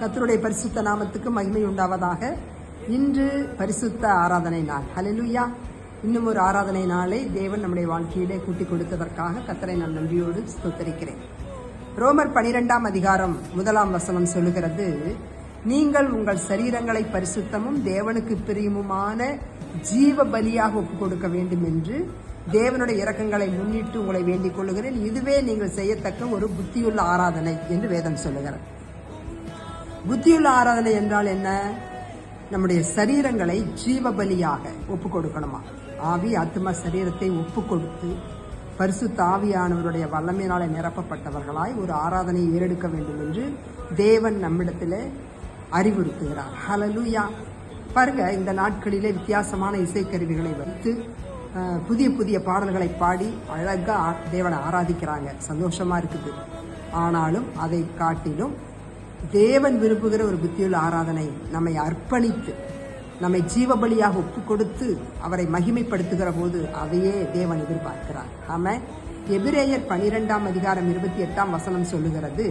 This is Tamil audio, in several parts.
கத்தருடைய பரிசுத்த நாமத்துக்கு மகிமை உண்டாவதாக. இன்று பரிசுத்த ஆராதனை நாள். ஹalleluya இன்னும் ஒரு ஆராதனை நாளை தேவன் நம்முடைய வாழ்க்கையிலே கூட்டி கொடுத்ததற்காக கத்தரை நான் நன்றியோடு ஸ்தோத்தரிக்கிறேன். ரோமர் பனிரெண்டாம் அதிகாரம் முதலாம் வசனம் சொல்லுகிறது நீங்கள் உங்கள் சரீரங்களை பரிசுத்தமும் தேவனுக்கு பிரியமுமான ஜீவ பலியாக ஒப்பு கொடுக்க வேண்டும் என்று தேவனுடைய இறக்கங்களை முன்னிட்டு உங்களை வேண்டிக் கொள்ளுகிறேன். இதுவே நீங்கள் செய்யத்தக்க ஒரு புத்தியுள்ள ஆராதனை என்று வேதம் சொல்லுகிறது. புத்தியுள்ள ஆராதனை என்றால் என்ன? நம்முடைய சரீரங்களை ஜீவ பலியாக ஒப்பு கொடுக்கணுமா? ஆவி ஆத்மா சரீரத்தை ஒப்பு கொடுத்து பரிசுத்த ஆவியானவருடைய வல்லமையினாலே நிரப்பப்பட்டவர்களாய் ஒரு ஆராதனையை ஏறெடுக்க வேண்டும் என்று தேவன் நம்மிடத்தில் அறிவுறுத்துகிறார். ஹலலூயா பாருங்க இந்த நாட்களிலே வித்தியாசமான இசைக்கருவிகளை வைத்து புதிய புதிய பாடல்களை பாடி அழகாக ஆ- தேவனை ஆராதிக்கிறாங்க. சந்தோஷமா இருக்குது. ஆனாலும் அதை காட்டிலும் தேவன் விரும்புகிற ஒரு புத்தியுள்ள ஆராதனை நம்மை அர்ப்பணித்து நம்மை ஜீவபலியாக ஒப்பு கொடுத்து அவரை மகிமைப்படுத்துகிற போது அதையே தேவன் எதிர்பார்க்கிறார். ஆம எபிரேயர் பனிரெண்டாம் அதிகாரம் இருபத்தி எட்டாம் வசனம் சொல்லுகிறது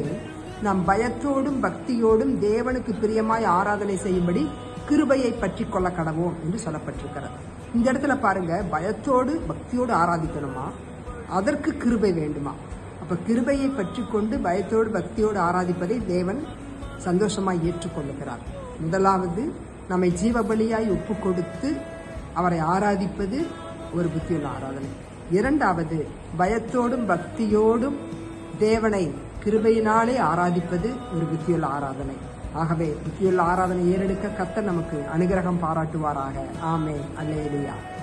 நாம் பயத்தோடும் பக்தியோடும் தேவனுக்கு பிரியமாய் ஆராதனை செய்யும்படி கிருபையை பற்றி கொள்ள கடவோம் என்று சொல்லப்பட்டிருக்கிறது. இந்த இடத்துல பாருங்க பயத்தோடு பக்தியோடு ஆராதிக்கணுமா? அதற்கு கிருபை வேண்டுமா? அப்ப கிருபையை பற்றி கொண்டு பயத்தோடு பக்தியோடு ஆராதிப்பதை தேவன் சந்தோஷமாய் ஏற்றுக்கொள்ளுகிறார். முதலாவது நம்மை ஜீவபலியாய் ஒப்பு கொடுத்து அவரை ஆராதிப்பது ஒரு புத்தியுள்ள ஆராதனை. இரண்டாவது பயத்தோடும் பக்தியோடும் தேவனை கிருபையினாலே ஆராதிப்பது ஒரு புத்தியுள்ள ஆராதனை. ஆகவே புத்தியுள்ள ஆராதனை ஏறெடுக்க கத்த நமக்கு அனுகிரகம் பாராட்டுவாராக. ஆமே அல்லேலியா.